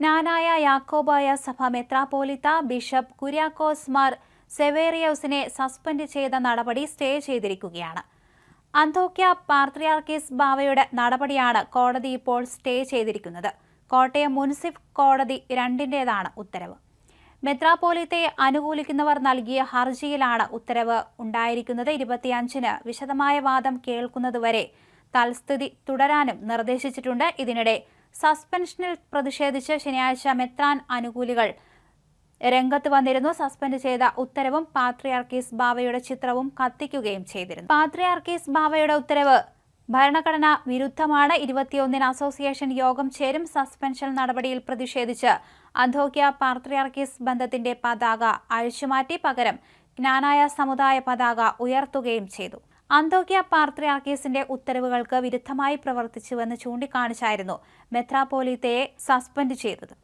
ജ്ഞാനായ യാക്കോബായ സഭ മെത്രാപോലിത്ത ബിഷപ്പ് കുര്യാക്കോസ് മാർ സെവേറിയോസിനെ സസ്പെൻഡ് ചെയ്ത നടപടി സ്റ്റേ ചെയ്തിരിക്കുകയാണ്. അന്തോക്യ പാർത്രിയാർക്കിസ് ബാവയുടെ നടപടിയാണ് കോടതി ഇപ്പോൾ സ്റ്റേ ചെയ്തിരിക്കുന്നത്. കോട്ടയം മുൻസിഫ് കോടതി രണ്ടിന്റേതാണ് ഉത്തരവ്. മെത്രാപ്പോലിത്തെ അനുകൂലിക്കുന്നവർ നൽകിയ ഹർജിയിലാണ് ഉത്തരവ് ഉണ്ടായിരിക്കുന്നത്. ഇരുപത്തിയഞ്ചിന് വിശദമായ വാദം കേൾക്കുന്നതുവരെ തൽസ്ഥിതി തുടരാനും നിർദ്ദേശിച്ചിട്ടുണ്ട്. ഇതിനിടെ സസ്പെൻഷനിൽ പ്രതിഷേധിച്ച് ശനിയാഴ്ച മെത്രാൻ അനുകൂലികൾ രംഗത്ത് വന്നിരുന്നു. സസ്പെൻഡ് ചെയ്ത ഉത്തരവും പാത്രിയാർക്കീസ് ബാവയുടെ ചിത്രവും കത്തിക്കുകയും ചെയ്തിരുന്നു. പാത്രിയാർക്കീസ് ബാവയുടെ ഉത്തരവ് ഭരണഘടന വിരുദ്ധമാണ്. ഇരുപത്തിയൊന്നിന് അസോസിയേഷൻ യോഗം ചേരും. സസ്പെൻഷൻ നടപടിയിൽ പ്രതിഷേധിച്ച് അധോക്യ പാത്രിയാർക്കീസ് ബന്ധത്തിന്റെ പതാക അഴിച്ചുമാറ്റി. പകരം ജ്ഞാനായ സമുദായ പതാക ഉയർത്തുകയും ചെയ്തു. അന്തോക്യ പാർത്രിയാർക്കീസിന്റെ ഉത്തരവുകൾക്ക് വിരുദ്ധമായി പ്രവർത്തിച്ചുവെന്ന് ചൂണ്ടിക്കാണിച്ചായിരുന്നു മെത്രാപോലീത്തയെ സസ്പെൻഡ് ചെയ്തത്.